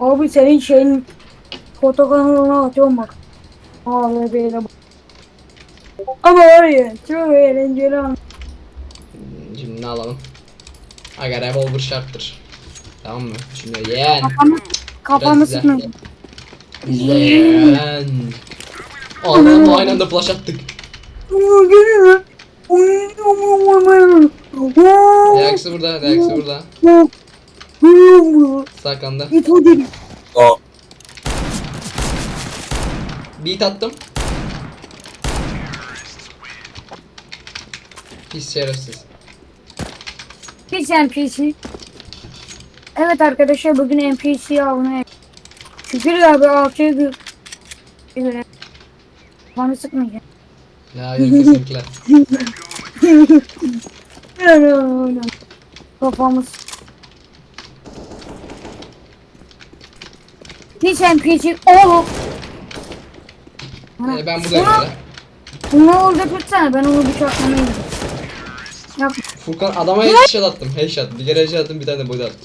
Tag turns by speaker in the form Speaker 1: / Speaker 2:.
Speaker 1: Abi senin şeyin foto kanalına atıyorum bak. Abi böyle bak. Ama var ya çok eğlenceli an.
Speaker 2: Şimdi ne alalım? Aga revolver şarttır. Tamam mı? Şimdi yeğen.
Speaker 1: Kafamı, kafamı sıkmayın.
Speaker 2: Yeğen. Allah'ım aynı anda flash attık.
Speaker 1: Geliyor.
Speaker 2: Reaksi burada, reaksi burada. Saklandı.
Speaker 1: Git o dedi.
Speaker 2: Beat attım. Pis şerefsiz.
Speaker 1: Pis NPC. Evet arkadaşlar bugün NPC avına Şükür abi AK'ye gir. Göre. Bana sıkmayacak.
Speaker 2: Ya kesinlikle.
Speaker 1: Kafamız. Hiç NPC oğlum.
Speaker 2: Ee, ben buradayım hala.
Speaker 1: Bunu orada tutsana ben onu bıçaklamaya gidiyorum. Yap.
Speaker 2: Furkan adama headshot attım. Headshot. Bir kere headshot attım bir tane de boyda attım.